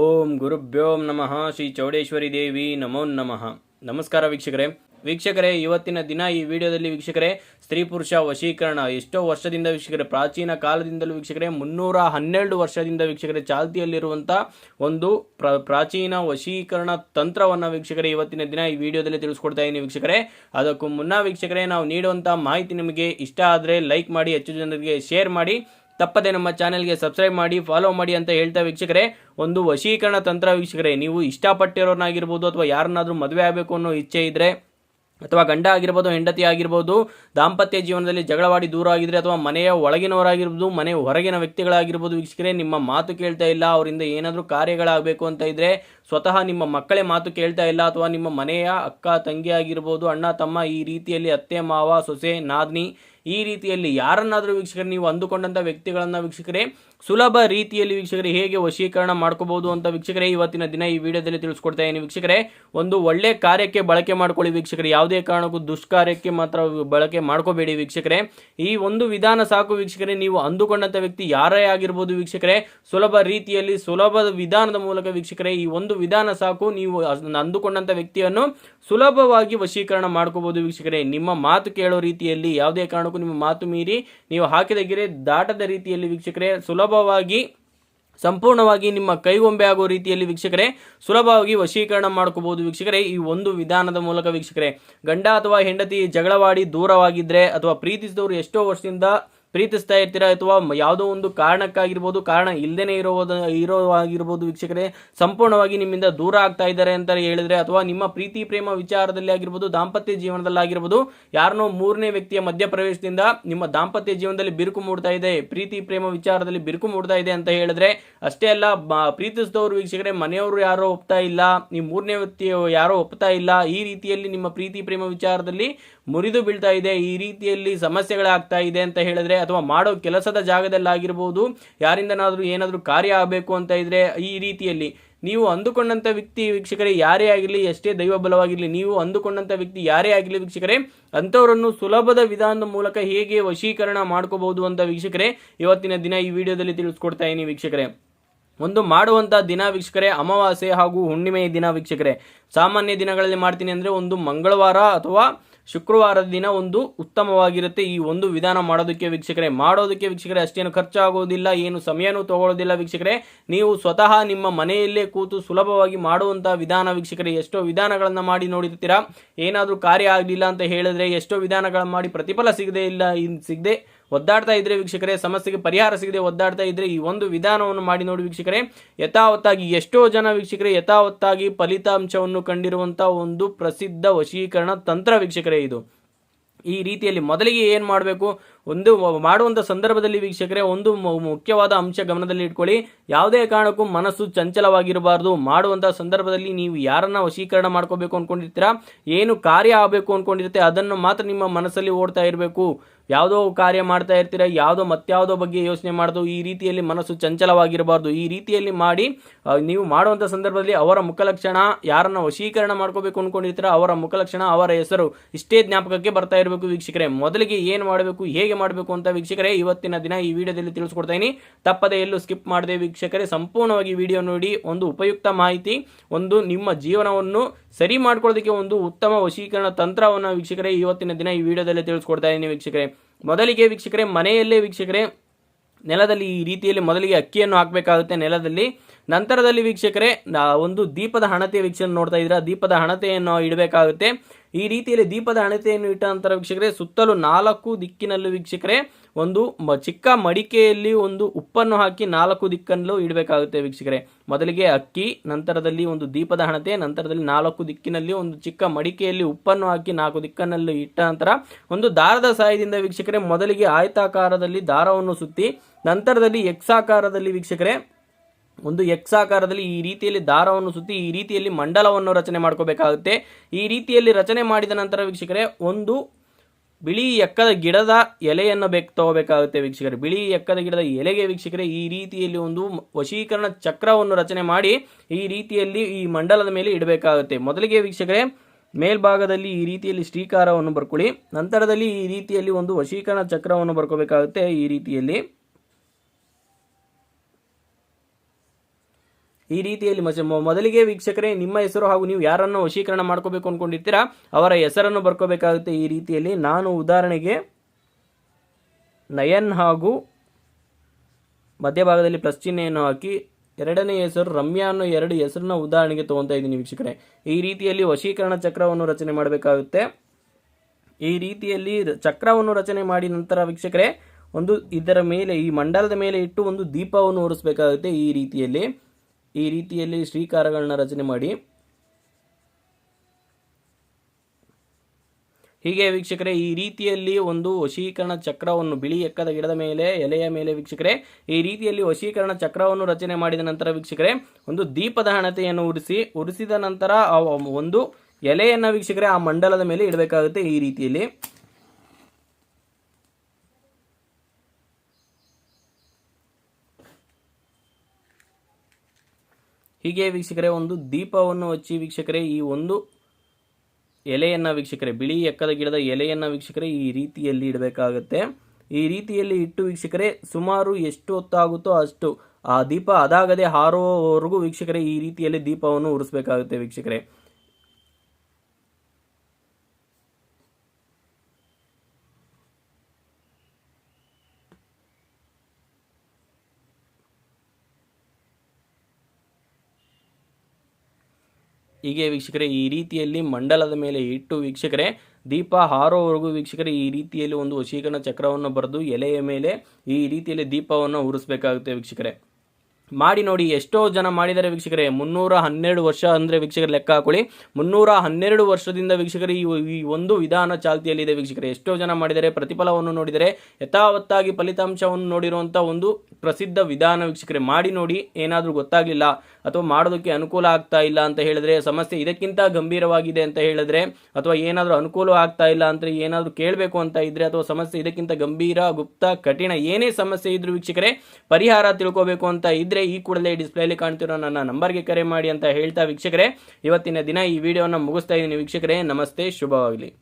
ಓಂ ಗುರುಭ್ಯೋಂ ನಮಃ ಶ್ರೀ ಚೌಡೇಶ್ವರಿ ದೇವಿ ನಮೋ ನಮಃ. ನಮಸ್ಕಾರ ವೀಕ್ಷಕರೇ. ವೀಕ್ಷಕರೇ, ಇವತ್ತಿನ ದಿನ ಈ ವಿಡಿಯೋದಲ್ಲಿ ವೀಕ್ಷಕರೇ, ಸ್ತ್ರೀ ಪುರುಷ ವಶೀಕರಣ. ಎಷ್ಟೋ ವರ್ಷದಿಂದ ವೀಕ್ಷಕರೇ, ಪ್ರಾಚೀನ ಕಾಲದಿಂದಲೂ ವೀಕ್ಷಕರೇ, ಮುನ್ನೂರ ಹನ್ನೆರಡು ವರ್ಷದಿಂದ ವೀಕ್ಷಕರೇ ಚಾಲ್ತಿಯಲ್ಲಿರುವಂಥ ಒಂದು ಪ್ರ, ಪ್ರಾಚೀನ ವಶೀಕರಣ ತಂತ್ರವನ್ನು ವೀಕ್ಷಕರೇ ಇವತ್ತಿನ ದಿನ ಈ ವಿಡಿಯೋದಲ್ಲಿ ತಿಳಿಸ್ಕೊಡ್ತಾ ಇದ್ದೀನಿ ವೀಕ್ಷಕರೇ. ಅದಕ್ಕೂ ಮುನ್ನ ವೀಕ್ಷಕರೇ, ನಾವು ನೀಡುವಂಥ ಮಾಹಿತಿ ನಿಮಗೆ ಇಷ್ಟ ಆದರೆ ಲೈಕ್ ಮಾಡಿ, ಹೆಚ್ಚು ಜನರಿಗೆ ಶೇರ್ ಮಾಡಿ ತಪ್ಪದೆ ನಮ್ಮ ಚಾನೆಲ್ಗೆ ಸಬ್ಸ್ಕ್ರೈಬ್ ಮಾಡಿ, ಫಾಲೋ ಮಾಡಿ ಅಂತ ಹೇಳ್ತಾ ವೀಕ್ಷಕರೇ, ಒಂದು ವಶೀಕರಣ ತಂತ್ರ ವೀಕ್ಷಕರೇ, ನೀವು ಇಷ್ಟಪಟ್ಟಿರೋರ್ನಾಗಿರ್ಬೋದು ಅಥವಾ ಯಾರನ್ನಾದರೂ ಮದುವೆ ಆಗಬೇಕು ಅನ್ನೋ ಇಚ್ಛೆ ಇದ್ದರೆ ಅಥವಾ ಗಂಡ ಆಗಿರ್ಬೋದು, ಹೆಂಡತಿ ಆಗಿರ್ಬೋದು, ದಾಂಪತ್ಯ ಜೀವನದಲ್ಲಿ ಜಗಳವಾಡಿ ದೂರ ಆಗಿದ್ರೆ ಅಥವಾ ಮನೆಯ ಒಳಗಿನವರಾಗಿರ್ಬೋದು ಮನೆಯ ಹೊರಗಿನ ವ್ಯಕ್ತಿಗಳಾಗಿರ್ಬೋದು ವೀಕ್ಷಕರೇ, ನಿಮ್ಮ ಮಾತು ಕೇಳ್ತಾ ಇಲ್ಲ, ಅವರಿಂದ ಏನಾದರೂ ಕಾರ್ಯಗಳಾಗಬೇಕು ಅಂತ ಇದ್ರೆ, ಸ್ವತಃ ನಿಮ್ಮ ಮಕ್ಕಳೇ ಮಾತು ಕೇಳ್ತಾ ಇಲ್ಲ ಅಥವಾ ನಿಮ್ಮ ಮನೆಯ ಅಕ್ಕ, ತಂಗಿ ಆಗಿರ್ಬೋದು, ಅಣ್ಣ, ತಮ್ಮ ಈ ರೀತಿಯಲ್ಲಿ ಅತ್ತೆ, ಮಾವ, ಸೊಸೆ, ನಾದ್ನಿ ಈ ರೀತಿಯಲ್ಲಿ ಯಾರನ್ನಾದರೂ ವೀಕ್ಷಕರು, ನೀವು ಅಂದುಕೊಂಡಂಥ ವ್ಯಕ್ತಿಗಳನ್ನು ವೀಕ್ಷಕರೇ, ಸುಲಭ ರೀತಿಯಲ್ಲಿ ವೀಕ್ಷಕರೇ ಹೇಗೆ ವಶೀಕರಣ ಮಾಡ್ಕೋಬಹುದು ಅಂತ ವೀಕ್ಷಕರೇ ಇವತ್ತಿನ ದಿನ ಈ ವಿಡಿಯೋದಲ್ಲಿ ತಿಳಿಸ್ಕೊಡ್ತಾ ಇದ್ದೀನಿ. ವೀಕ್ಷಕರೇ, ಒಂದು ಒಳ್ಳೆ ಕಾರ್ಯಕ್ಕೆ ಬಳಕೆ ಮಾಡ್ಕೊಳ್ಳಿ ವೀಕ್ಷಕರೇ. ಯಾವುದೇ ಕಾರಣಕ್ಕೂ ದುಷ್ಕಾರ್ಯಕ್ಕೆ ಮಾತ್ರ ಬಳಕೆ ಮಾಡ್ಕೋಬೇಡಿ ವೀಕ್ಷಕರೇ. ಈ ಒಂದು ವಿಧಾನ ಸಾಕು ವೀಕ್ಷಕರೇ, ನೀವು ಅಂದುಕೊಂಡಂಥ ವ್ಯಕ್ತಿ ಯಾರೇ ಆಗಿರ್ಬೋದು ವೀಕ್ಷಕರೇ, ಸುಲಭ ರೀತಿಯಲ್ಲಿ ಸುಲಭದ ವಿಧಾನದ ಮೂಲಕ ವೀಕ್ಷಕರೇ, ಈ ಒಂದು ವಿಧಾನ ಸಾಕು, ನೀವು ಅಂದುಕೊಂಡಂಥ ವ್ಯಕ್ತಿಯನ್ನು ಸುಲಭವಾಗಿ ವಶೀಕರಣ ಮಾಡ್ಕೋಬಹುದು ವೀಕ್ಷಕರೇ. ನಿಮ್ಮ ಮಾತು ಕೇಳೋ ರೀತಿಯಲ್ಲಿ ಯಾವುದೇ ಕಾರಣಕ್ಕೂ ನಿಮ್ಮ ಮಾತು ಮೀರಿ ನೀವು ಹಾಕಿದ ಗೆರೆ ದಾಟದ ರೀತಿಯಲ್ಲಿ ವೀಕ್ಷಕರೇ, ಸುಲಭವಾಗಿ, ಸಂಪೂರ್ಣವಾಗಿ ನಿಮ್ಮ ಕೈಗೊಂಬೆ ಆಗೋ ರೀತಿಯಲ್ಲಿ ವೀಕ್ಷಕರೇ, ಸುಲಭವಾಗಿ ವಶೀಕರಣ ಮಾಡ್ಕೋಬಹುದು ವೀಕ್ಷಕರೇ ಈ ಒಂದು ವಿಧಾನದ ಮೂಲಕ ವೀಕ್ಷಕರೇ. ಗಂಡ ಅಥವಾ ಹೆಂಡತಿ ಜಗಳವಾಡಿ ದೂರವಾಗಿದ್ರೆ ಅಥವಾ ಪ್ರೀತಿಸಿದವರು ಎಷ್ಟೋ ವರ್ಷದಿಂದ ಪ್ರೀತಿಸ್ತಾ ಇರ್ತೀರಾ ಅಥವಾ ಯಾವುದೋ ಒಂದು ಕಾರಣಕ್ಕಾಗಿರ್ಬೋದು, ಕಾರಣ ಇಲ್ಲದೇ ಇರೋದು ಇರೋ ಆಗಿರ್ಬೋದು ವೀಕ್ಷಕರೇ, ಸಂಪೂರ್ಣವಾಗಿ ನಿಮ್ಮಿಂದ ದೂರ ಆಗ್ತಾ ಇದ್ದಾರೆ ಅಂತ ಹೇಳಿದ್ರೆ, ಅಥವಾ ನಿಮ್ಮ ಪ್ರೀತಿ ಪ್ರೇಮ ವಿಚಾರದಲ್ಲಿ ಆಗಿರ್ಬೋದು, ದಾಂಪತ್ಯ ಜೀವನದಲ್ಲಾಗಿರ್ಬೋದು ಯಾರನ್ನೋ ಮೂರನೇ ವ್ಯಕ್ತಿಯ ಮಧ್ಯಪ್ರವೇಶದಿಂದ ನಿಮ್ಮ ದಾಂಪತ್ಯ ಜೀವನದಲ್ಲಿ ಬಿರುಕು ಮೂಡ್ತಾ ಇದೆ, ಪ್ರೀತಿ ಪ್ರೇಮ ವಿಚಾರದಲ್ಲಿ ಬಿರುಕು ಮೂಡ್ತಾ ಇದೆ ಅಂತ ಹೇಳಿದ್ರೆ, ಅಷ್ಟೇ ಅಲ್ಲ ಪ್ರೀತಿಸಿದವರು ವೀಕ್ಷಕರೇ, ಮನೆಯವರು ಯಾರೋ ಒಪ್ತಾ ಇಲ್ಲ ನೀವು ಮೂರನೇ ವ್ಯಕ್ತಿ ಯಾರೋ ಒಪ್ತಾ ಇಲ್ಲ, ಈ ರೀತಿಯಲ್ಲಿ ನಿಮ್ಮ ಪ್ರೀತಿ ಪ್ರೇಮ ವಿಚಾರದಲ್ಲಿ ಮುರಿದು ಬೀಳ್ತಾ ಇದೆ, ಈ ರೀತಿಯಲ್ಲಿ ಸಮಸ್ಯೆಗಳಾಗ್ತಾ ಇದೆ ಅಂತ ಹೇಳಿದ್ರೆ ಅಥವಾ ಮಾಡೋ ಕೆಲಸದ ಜಾಗದಲ್ಲಾಗಿರ್ಬೋದು, ಯಾರಿಂದನಾದರೂ ಏನಾದರೂ ಕಾರ್ಯ ಆಗಬೇಕು ಅಂತ ಇದ್ರೆ ಈ ರೀತಿಯಲ್ಲಿ. ನೀವು ಅಂದುಕೊಂಡಂಥ ವ್ಯಕ್ತಿ ವೀಕ್ಷಕರೇ ಯಾರೇ ಆಗಿರಲಿ, ಎಷ್ಟೇ ದೈವ ಬಲವಾಗಿರಲಿ, ನೀವು ಅಂದುಕೊಂಡಂಥ ವ್ಯಕ್ತಿ ಯಾರೇ ಆಗಿರಲಿ ವೀಕ್ಷಕರೇ, ಅಂಥವರನ್ನು ಸುಲಭದ ವಿಧಾನದ ಮೂಲಕ ಹೇಗೆ ವಶೀಕರಣ ಮಾಡ್ಕೋಬಹುದು ಅಂತ ವೀಕ್ಷಕರೇ, ಇವತ್ತಿನ ದಿನ ಈ ವಿಡಿಯೋದಲ್ಲಿ ತಿಳಿಸ್ಕೊಡ್ತಾ ಇದ್ದೀನಿ ವೀಕ್ಷಕರೇ. ಒಂದು ಮಾಡುವಂಥ ದಿನ ವೀಕ್ಷಕರೇ, ಅಮಾವಾಸ್ಯೆ ಹಾಗೂ ಹುಣ್ಣಿಮೆಯ ದಿನ ವೀಕ್ಷಕರೇ. ಸಾಮಾನ್ಯ ದಿನಗಳಲ್ಲಿ ಮಾಡ್ತೀನಿ ಅಂದರೆ ಒಂದು ಮಂಗಳವಾರ ಅಥವಾ ಶುಕ್ರವಾರದ ದಿನ ಒಂದು ಉತ್ತಮವಾಗಿರುತ್ತೆ. ಈ ಒಂದು ವಿಧಾನ ಮಾಡೋದಕ್ಕೆ ವೀಕ್ಷಕರೇ ಮಾಡೋದಕ್ಕೆ ವೀಕ್ಷಕರೇ ಅಷ್ಟೇನು ಖರ್ಚಾಗೋದಿಲ್ಲ, ಏನು ಸಮಯನೂ ತಗೊಳ್ಳೋದಿಲ್ಲ ವೀಕ್ಷಕರೇ. ನೀವು ಸ್ವತಃ ನಿಮ್ಮ ಮನೆಯಲ್ಲೇ ಕೂತು ಸುಲಭವಾಗಿ ಮಾಡುವಂತಹ ವಿಧಾನ ವೀಕ್ಷಕರೇ, ಎಷ್ಟೋ ವಿಧಾನಗಳನ್ನು ಮಾಡಿ ನೋಡಿರ್ತೀರಾ. ಏನಾದರೂ ಕಾರ್ಯ ಆಗಲಿಲ್ಲ ಅಂತ ಹೇಳಿದ್ರೆ ಎಷ್ಟೋ ವಿಧಾನಗಳನ್ನು ಮಾಡಿ ಪ್ರತಿಫಲ ಸಿಗದೇ ಇಲ್ಲ ಸಿಗದೆ ಒದ್ದಾಡ್ತಾ ಇದ್ರೆ ವೀಕ್ಷಕರೇ, ಸಮಸ್ಯೆಗೆ ಪರಿಹಾರ ಸಿಗದೆ ಒದ್ದಾಡ್ತಾ ಇದ್ರೆ ಈ ಒಂದು ವಿಧಾನವನ್ನು ಮಾಡಿ ನೋಡಿ ವೀಕ್ಷಕರೇ, ಯಥಾವತ್ತಾಗಿ ಎಷ್ಟೋ ಜನ ವೀಕ್ಷಕರೇ, ಯಥಾವತ್ತಾಗಿ ಫಲಿತಾಂಶವನ್ನು ಕಂಡಿರುವಂಥ ಒಂದು ಪ್ರಸಿದ್ಧ ವಶೀಕರಣ ತಂತ್ರ ವೀಕ್ಷಕರೇ ಇದು. ಈ ರೀತಿಯಲ್ಲಿ ಮೊದಲಿಗೆ ಏನು ಮಾಡಬೇಕು? ಒಂದು ಮಾಡುವಂಥ ಸಂದರ್ಭದಲ್ಲಿ ವೀಕ್ಷಕರೇ, ಒಂದು ಮುಖ್ಯವಾದ ಅಂಶ ಗಮನದಲ್ಲಿ ಇಟ್ಕೊಳ್ಳಿ. ಯಾವುದೇ ಕಾರಣಕ್ಕೂ ಮನಸ್ಸು ಚಂಚಲವಾಗಿರಬಾರ್ದು. ಮಾಡುವಂಥ ಸಂದರ್ಭದಲ್ಲಿ ನೀವು ಯಾರನ್ನ ವಶೀಕರಣ ಮಾಡ್ಕೋಬೇಕು ಅಂದ್ಕೊಂಡಿರ್ತೀರಾ ಏನು ಕಾರ್ಯ ಆಗಬೇಕು ಅಂದ್ಕೊಂಡಿರುತ್ತೆ ಅದನ್ನು ಮಾತ್ರ ನಿಮ್ಮ ಮನಸ್ಸಲ್ಲಿ ಓಡ್ತಾ ಇರಬೇಕು. ಯಾವುದೋ ಕಾರ್ಯ ಮಾಡ್ತಾ ಇರ್ತೀರ, ಯಾವುದೋ ಮತ್ತಾವುದೋ ಬಗ್ಗೆ ಯೋಚನೆ ಮಾಡೋದು, ಈ ರೀತಿಯಲ್ಲಿ ಮನಸ್ಸು ಚಂಚಲವಾಗಿರಬಾರ್ದು, ಈ ರೀತಿಯಲ್ಲಿ ಮಾಡಿ ನೀವು ಮಾಡುವಂಥ ಸಂದರ್ಭದಲ್ಲಿ ಅವರ ಮುಖಲಕ್ಷಣ ಯಾರನ್ನ ವಶೀಕರಣ ಮಾಡ್ಕೋಬೇಕು ಅಂದ್ಕೊಂಡಿರ್ತೀರ ಅವರ ಮುಖಲಕ್ಷಣ ಅವರ ಹೆಸರು ಇಷ್ಟೇ ಜ್ಞಾಪಕಕ್ಕೆ ಬರ್ತಾ ಇರಬೇಕು ವೀಕ್ಷಕರೇ. ಮೊದಲಿಗೆ ಏನು ಮಾಡಬೇಕು, ಹೇಗೆ ಮಾಡಬೇಕು ಅಂತ ವೀಕ್ಷಕರೇ ಇವತ್ತಿನ ದಿನ ಈ ವಿಡಿಯೋದಲ್ಲಿ ತಿಳಿಸ್ಕೊಡ್ತೀನಿ ತಪ್ಪದೆ ಎಲ್ಲೂ ಸ್ಕಿಪ್ ಮಾಡದೆ ವೀಕ್ಷಕರೇ, ಸಂಪೂರ್ಣವಾಗಿ ವಿಡಿಯೋ ನೋಡಿ, ಒಂದು ಉಪಯುಕ್ತ ಮಾಹಿತಿ, ಒಂದು ನಿಮ್ಮ ಜೀವನವನ್ನು ಸರಿ ಮಾಡ್ಕೊಳ್ಳೋದಕ್ಕೆ ಒಂದು ಉತ್ತಮ ವಶೀಕರಣ ತಂತ್ರವನ್ನು ವೀಕ್ಷಕರೇ ಇವತ್ತಿನ ದಿನ ಈ ವಿಡಿಯೋದಲ್ಲಿ ತಿಳಿಸ್ಕೊಡ್ತಾ ಇದ್ದೀನಿ ವೀಕ್ಷಕರೇ. ಮೊದಲಿಗೆ ವೀಕ್ಷಕರೇ ಮನೆಯಲ್ಲೇ ವೀಕ್ಷಕರೇ ನೆಲದಲ್ಲಿ ಈ ರೀತಿಯಲ್ಲಿ ಮೊದಲಿಗೆ ಅಕ್ಕಿಯನ್ನು ಹಾಕಬೇಕಾಗುತ್ತೆ. ನೆಲದಲ್ಲಿ ನಂತರದಲ್ಲಿ ವೀಕ್ಷಕರೇ ಒಂದು ದೀಪದ ಹಣತೆ ವೀಕ್ಷಣೆ ನೋಡ್ತಾ ಇದ್ದೀರಾ. ದೀಪದ ಹಣತೆಯನ್ನು ಇಡಬೇಕಾಗುತ್ತೆ. ಈ ರೀತಿಯಲ್ಲಿ ದೀಪದ ಹಣತೆಯನ್ನು ಇಟ್ಟ ನಂತರ ವೀಕ್ಷಕರೇ, ಸುತ್ತಲೂ ನಾಲ್ಕು ದಿಕ್ಕಿನಲ್ಲೂ ವೀಕ್ಷಕರೇ, ಒಂದು ಚಿಕ್ಕ ಮಡಿಕೆಯಲ್ಲಿ ಒಂದು ಉಪ್ಪನ್ನು ಹಾಕಿ ನಾಲ್ಕು ದಿಕ್ಕಲ್ಲೂ ಇಡಬೇಕಾಗುತ್ತೆ ವೀಕ್ಷಕರೇ. ಮೊದಲಿಗೆ ಅಕ್ಕಿ, ನಂತರದಲ್ಲಿ ಒಂದು ದೀಪದ ಹಣತೆ, ನಂತರದಲ್ಲಿ ನಾಲ್ಕು ದಿಕ್ಕಿನಲ್ಲಿ ಒಂದು ಚಿಕ್ಕ ಮಡಿಕೆಯಲ್ಲಿ ಉಪ್ಪನ್ನು ಹಾಕಿ ನಾಲ್ಕು ದಿಕ್ಕನ್ನಲ್ಲೂ ಇಟ್ಟ ನಂತರ ಒಂದು ದಾರದ ಸಹಾಯದಿಂದ ವೀಕ್ಷಕರೇ, ಮೊದಲಿಗೆ ಆಯತಾಕಾರದಲ್ಲಿ ದಾರವನ್ನು ಸುತ್ತಿ, ನಂತರದಲ್ಲಿ ಎಕ್ಸಾಕಾರದಲ್ಲಿ ವೀಕ್ಷಕರೇ ಒಂದು ಎಕ್ಸಾಕಾರದಲ್ಲಿ ಈ ರೀತಿಯಲ್ಲಿ ದಾರವನ್ನು ಸುತ್ತಿ, ಈ ರೀತಿಯಲ್ಲಿ ಮಂಡಲವನ್ನು ರಚನೆ ಮಾಡ್ಕೋಬೇಕಾಗುತ್ತೆ. ಈ ರೀತಿಯಲ್ಲಿ ರಚನೆ ಮಾಡಿದ ನಂತರ ವೀಕ್ಷಕರೇ, ಒಂದು ಬಿಳಿ ಎಕ್ಕದ ಗಿಡದ ಎಲೆಯನ್ನು ಬೇಕು, ತಗೋಬೇಕಾಗುತ್ತೆ ವೀಕ್ಷಕರೇ. ಬಿಳಿ ಎಕ್ಕದ ಗಿಡದ ಎಲೆಗೆ ವೀಕ್ಷಕರೇ, ಈ ರೀತಿಯಲ್ಲಿ ಒಂದು ವಶೀಕರಣ ಚಕ್ರವನ್ನು ರಚನೆ ಮಾಡಿ ಈ ರೀತಿಯಲ್ಲಿ ಈ ಮಂಡಲದ ಮೇಲೆ ಇಡಬೇಕಾಗುತ್ತೆ. ಮೊದಲಿಗೆ ವೀಕ್ಷಕರೇ, ಮೇಲ್ಭಾಗದಲ್ಲಿ ಈ ರೀತಿಯಲ್ಲಿ ಶ್ರೀಕಾರವನ್ನು ಬರ್ಕೊಳ್ಳಿ. ನಂತರದಲ್ಲಿ ಈ ರೀತಿಯಲ್ಲಿ ಒಂದು ವಶೀಕರಣ ಚಕ್ರವನ್ನು ಬರ್ಕೋಬೇಕಾಗುತ್ತೆ ಈ ರೀತಿಯಲ್ಲಿ. ಈ ರೀತಿಯಲ್ಲಿ ಮೊದಲಿಗೆ ವೀಕ್ಷಕರೇ, ನಿಮ್ಮ ಹೆಸರು ಹಾಗೂ ನೀವು ಯಾರನ್ನು ವಶೀಕರಣ ಮಾಡ್ಕೋಬೇಕು ಅನ್ಕೊಂಡಿರ್ತೀರಾ, ಅವರ ಹೆಸರನ್ನು ಬರ್ಕೋಬೇಕಾಗುತ್ತೆ ಈ ರೀತಿಯಲ್ಲಿ ನಾನು ಉದಾಹರಣೆಗೆ ನಯನ್ ಹಾಗೂ ಮಧ್ಯಭಾಗದಲ್ಲಿ ಪ್ಲಸ್ ಚಿಹ್ನೆಯನ್ನು ಹಾಕಿ, ಎರಡನೇ ಹೆಸರು ರಮ್ಯಾ ಅನ್ನೋ ಎರಡು ಹೆಸರನ್ನ ಉದಾಹರಣೆಗೆ ತಗೊತಾ ಇದ್ದೀನಿ ವೀಕ್ಷಕರೇ. ಈ ರೀತಿಯಲ್ಲಿ ವಶೀಕರಣ ಚಕ್ರವನ್ನು ರಚನೆ ಮಾಡಬೇಕಾಗುತ್ತೆ. ಈ ರೀತಿಯಲ್ಲಿ ಚಕ್ರವನ್ನು ರಚನೆ ಮಾಡಿ ನಂತರ ವೀಕ್ಷಕರೇ, ಒಂದು ಇದರ ಮೇಲೆ ಈ ಮಂಡಲದ ಮೇಲೆ ಇಟ್ಟು ಒಂದು ದೀಪವನ್ನು ಉರಿಸಬೇಕಾಗುತ್ತೆ ಈ ರೀತಿಯಲ್ಲಿ. ಈ ರೀತಿಯಲ್ಲಿ ಶ್ರೀಕಾರಗಳನ್ನ ರಚನೆ ಮಾಡಿ. ಹೀಗೆ ವೀಕ್ಷಕರೇ, ಈ ರೀತಿಯಲ್ಲಿ ಒಂದು ವಶೀಕರಣ ಚಕ್ರವನ್ನು ಬಿಳಿ ಎಕ್ಕದ ಗಿಡದ ಮೇಲೆ, ಎಲೆಯ ಮೇಲೆ ವೀಕ್ಷಕರೇ, ಈ ರೀತಿಯಲ್ಲಿ ವಶೀಕರಣ ಚಕ್ರವನ್ನು ರಚನೆ ಮಾಡಿದ ನಂತರ ವೀಕ್ಷಕರೇ, ಒಂದು ದೀಪದ ಹಣತೆಯನ್ನು ಉರಿಸಿ, ಉರಿಸಿದ ನಂತರ ಒಂದು ಎಲೆಯನ್ನು ವೀಕ್ಷಕರೇ ಆ ಮಂಡಲದ ಮೇಲೆ ಇಡಬೇಕಾಗುತ್ತೆ ಈ ರೀತಿಯಲ್ಲಿ. ಹೀಗೆ ವೀಕ್ಷಕರೇ, ಒಂದು ದೀಪವನ್ನು ಹಚ್ಚಿ ವೀಕ್ಷಕರೇ, ಈ ಒಂದು ಎಲೆಯನ್ನು ವೀಕ್ಷಕರೇ, ಬಿಳಿ ಎಕ್ಕದ ಗಿಡದ ಎಲೆಯನ್ನು ವೀಕ್ಷಕರೇ, ಈ ರೀತಿಯಲ್ಲಿ ಇಡಬೇಕಾಗುತ್ತೆ. ಈ ರೀತಿಯಲ್ಲಿ ಇಟ್ಟು ವೀಕ್ಷಕರೇ, ಸುಮಾರು ಎಷ್ಟು ಹೊತ್ತಾಗುತ್ತೋ ಅಷ್ಟು ಆ ದೀಪ ಅದಾಗದೆ ಹಾರುವವರೆಗೂ ವೀಕ್ಷಕರೇ, ಈ ರೀತಿಯಲ್ಲಿ ದೀಪವನ್ನು ಉರಿಸಬೇಕಾಗುತ್ತೆ ವೀಕ್ಷಕರೇ. ಹೀಗೆ ವೀಕ್ಷಕರೇ, ಈ ರೀತಿಯಲ್ಲಿ ಮಂಡಲದ ಮೇಲೆ ಇಟ್ಟು ವೀಕ್ಷಕರೇ, ದೀಪ ಹಾರೋವರೆಗೂ ವೀಕ್ಷಕರೇ, ಈ ರೀತಿಯಲ್ಲಿ ಒಂದು ವಶೀಕರಣ ಚಕ್ರವನ್ನು ಬರೆದು ಎಲೆಯ ಮೇಲೆ ಈ ರೀತಿಯಲ್ಲಿ ದೀಪವನ್ನು ಉರಿಸಬೇಕಾಗುತ್ತೆ ವೀಕ್ಷಕರೇ. ಮಾಡಿ ನೋಡಿ ಎಷ್ಟೋ ಜನ ಮಾಡಿದ್ದಾರೆ ವೀಕ್ಷಕರೇ. ಮುನ್ನೂರ ಹನ್ನೆರಡು ವರ್ಷ ಅಂದರೆ ವೀಕ್ಷಕರ ಲೆಕ್ಕ ಹಾಕೊಳ್ಳಿ. ಮುನ್ನೂರ ಹನ್ನೆರಡು ವರ್ಷದಿಂದ ವೀಕ್ಷಕರು, ಈ ಈ ಒಂದು ವಿಧಾನ ಚಾಲ್ತಿಯಲ್ಲಿದೆ ವೀಕ್ಷಕರೇ. ಎಷ್ಟೋ ಜನ ಮಾಡಿದರೆ ಪ್ರತಿಫಲವನ್ನು ನೋಡಿದರೆ, ಯಥಾವತ್ತಾಗಿ ಫಲಿತಾಂಶವನ್ನು ನೋಡಿರುವಂಥ ಒಂದು ಪ್ರಸಿದ್ಧ ವಿಧಾನ ವೀಕ್ಷಕರೇ. ಮಾಡಿ ನೋಡಿ, ಏನಾದರೂ ಗೊತ್ತಾಗಲಿಲ್ಲ ಅಥವಾ ಮಾಡೋದಕ್ಕೆ ಅನುಕೂಲ ಆಗ್ತಾ ಇಲ್ಲ ಅಂತ ಹೇಳಿದ್ರೆ, ಸಮಸ್ಯೆ ಇದಕ್ಕಿಂತ ಗಂಭೀರವಾಗಿದೆ ಅಂತ ಹೇಳಿದ್ರೆ, ಅಥವಾ ಏನಾದರೂ ಅನುಕೂಲ ಆಗ್ತಾ ಇಲ್ಲ ಅಂತ ಏನಾದರೂ ಕೇಳಬೇಕು ಅಂತ ಇದ್ರೆ, ಅಥವಾ ಸಮಸ್ಯೆ ಇದಕ್ಕಿಂತ ಗಂಭೀರ, ಗುಪ್ತ, ಕಠಿಣ ಏನೇ ಸಮಸ್ಯೆ ಇದ್ರೂ ವೀಕ್ಷಕರೇ, ಪರಿಹಾರ ತಿಳ್ಕೋಬೇಕು ಅಂತ ಇದ್ರೆ ಈ ಕೂಡಲೇ ಡಿಸ್ಪ್ಲೇಲಿ ಕಾಣ್ತಿರೋ ನನ್ನ ನಂಬರ್ಗೆ ಕರೆ ಮಾಡಿ ಅಂತ ಹೇಳ್ತಾ ವೀಕ್ಷಕರೇ, ಇವತ್ತಿನ ದಿನ ಈ ವಿಡಿಯೋನ ಮುಗಿಸ್ತಾ ಇದ್ದೀನಿ ವೀಕ್ಷಕರೇ, ನಮಸ್ತೆ, ಶುಭವಾಗಲಿ.